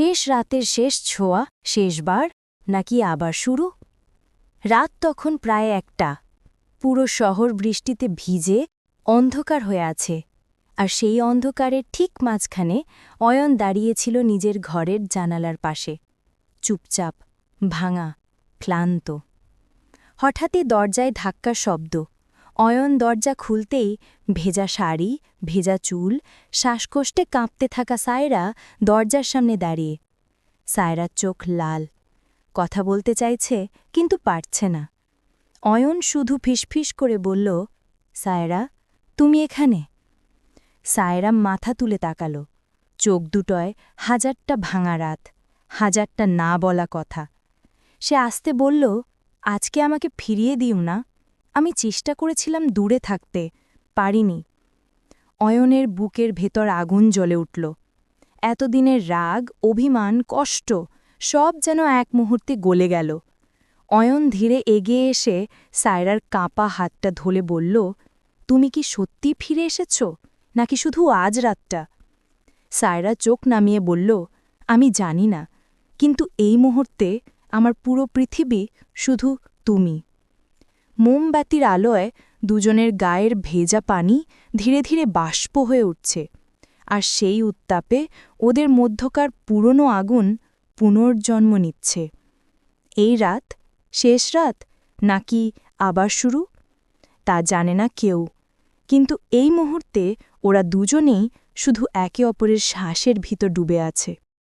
শেষ রাতের শেষ ছোঁয়া, শেষবার, নাকি আবার শুরু? রাত তখন প্রায় একটা। পুরো শহর বৃষ্টিতে ভিজে, অন্ধকার হয়ে আছে। আর সেই অন্ধকারের ঠিক মাঝখানে অয়ন দাঁড়িয়েছিল নিজের ঘরের জানালার পাশে। চুপচাপ, ভাঙা, ক্লান্ত। হঠাৎই দরজায় ধাক্কার শব্দ। অয়ন দরজা খুলতেই ভেজা শাড়ি, ভেজা চুল, শ্বাসকষ্টে কাঁপতে থাকা সায়রা দরজার সামনে দাঁড়িয়ে। সায়রার চোখ লাল। কথা বলতে চাইছে, কিন্তু পারছে না। অয়ন শুধু ফিসফিস করে বলল, সায়রা, তুমি এখানে? সায়রা মাথা তুলে তাকাল। চোখ দুটোয় হাজারটা ভাঙা রাত, হাজারটা না বলা কথা। সে আসতে বলল, আজকে আমাকে ফিরিয়ে দিও না। আমি চেষ্টা করেছিলাম দূরে থাকতে, পারিনি। অয়নের বুকের ভেতর আগুন জ্বলে উঠল। এতদিনের রাগ, অভিমান, কষ্ট, সব যেন এক মুহূর্তে গলে গেল। অয়ন ধীরে এগিয়ে এসে সায়রার কাঁপা হাতটা ধরে বলল, তুমি কি সত্যি ফিরে এসেছ? নাকি শুধু আজ রাতটা? সায়রা চোখ নামিয়ে বলল, আমি জানি না, কিন্তু এই মুহূর্তে আমার পুরো পৃথিবী শুধু তুমি। মোমবাতির আলোয় দুজনের গায়ের ভেজা পানি ধীরে ধীরে বাষ্প হয়ে উঠছে, আর সেই উত্তাপে ওদের মধ্যকার পুরনো আগুন পুনর্জন্ম নিচ্ছে। এই রাত, শেষ রাত, নাকি আবার শুরু? তা জানে না কেউ, কিন্তু এই মুহূর্তে ওরা দুজনেই শুধু একে অপরের শ্বাসের ভিতর ডুবে আছে।